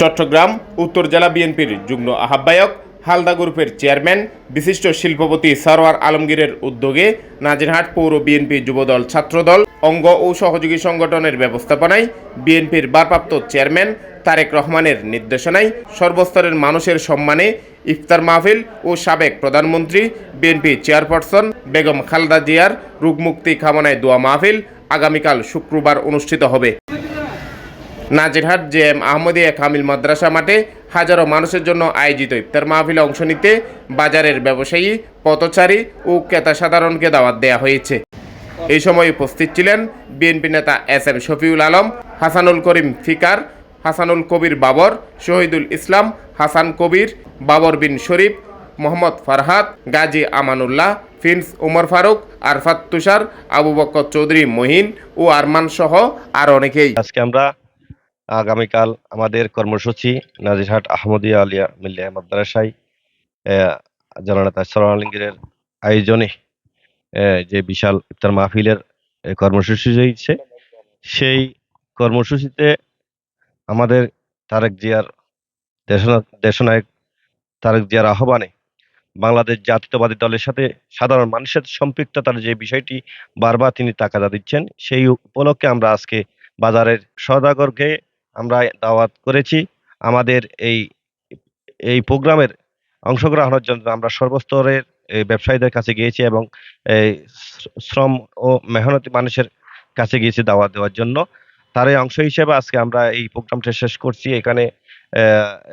চট্টগ্রাম, উত্তর জেলা বিএনপির যুগ্ম আহ্বায়ক, হালদা গ্রুপের চেয়ারম্যান, বিশিষ্ট শিল্পপতি সরওয়ার আলমগীরের উদ্যোগে নাজিরহাট পৌর বিএনপি যুবদল ছাত্রদল, অঙ্গ ও সহযোগী সংগঠনের ব্যবস্থাপনায় বিএনপির ভারপ্রাপ্ত চেয়ারম্যান তারেক রহমানের নির্দেশনায় সর্বস্তরের মানুষের সম্মানে ইফতার মাহফিল ও সাবেক প্রধানমন্ত্রী, বিএনপি চেয়ারপারসন বেগম খালদা জিয়ার রোগমুক্তি কামনায় দোয়া মাহফিল আগামীকাল শুক্রবার অনুষ্ঠিত হবে। নাজিরহাট জে এম আহমদিয়া কামিল মাদ্রাসা মাঠে হাজারো মানুষের জন্য আয়োজিত ইফতার মাহফিলে অংশ নিতে বাজারের ব্যবসায়ী, পথচারী ও ক্রেতা সাধারণকে দাওয়াত দেওয়া হয়েছে। এই সময় উপস্থিত ছিলেন বিএনপি নেতা এস এম শফিউল আলম, হাসানুল করিম ফিকার, হাসানুল কবির বাবর, শহীদুল ইসলাম, হাসান কবির, বাবর বিন শরীফ, মোহাম্মদ ফারহাদ, গাজী আমানুল্লাহ, ফিন্স উমর ফারুক, আরফাত তুষার, আবু বক্কর চৌধুরী মহিন ও আরমান সহ আর অনেকেই। আজকে আমরা আগামীকাল আমাদের কর্মসূচি নাজিরহাট আহমদিয়া আলিয়া মিল্লিয়া আহ, জননেতা সরোয়ার আলমগীরের আয়োজনে যে বিশাল ইফতার মাহফিলের কর্মসূচি হয়েছে সেই কর্মসূচিতে আমাদের তারেক জিয়ার দেশনা- দেশনায়ক তারেক জিয়ার আহ্বানে বাংলাদেশ জাতীয়তাবাদী দলের সাথে সাধারণ মানুষের সম্পৃক্ততার যে বিষয়টি বারবার তিনি তাকাদা দিচ্ছেন সেই উপলক্ষে আমরা আজকে বাজারের সদাগরকে আমরা দাওয়াত করেছি। আমাদের এই এই প্রোগ্রামের অংশগ্রহণের জন্য আমরা সর্বস্তরের এই ব্যবসায়ীদের কাছে গিয়েছি এবং এই শ্রম ও মেহনতি মানুষের কাছে গিয়েছি দাওয়াত দেওয়ার জন্য। তারই অংশ হিসেবে আজকে আমরা এই প্রোগ্রামটা শেষ করছি। এখানে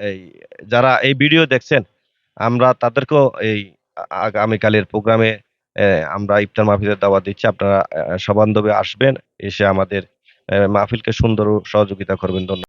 এই যারা এই ভিডিও দেখছেন, আমরা তাদেরকেও এই আগামীকালের প্রোগ্রামে আমরা ইফতার মাহফিলের দাওয়াত দিচ্ছি। আপনারা সবান্ধবে আসবেন, এসে আমাদের মাহফিলকে সুন্দর ও সহযোগিতা করবেন। ধন্যবাদ।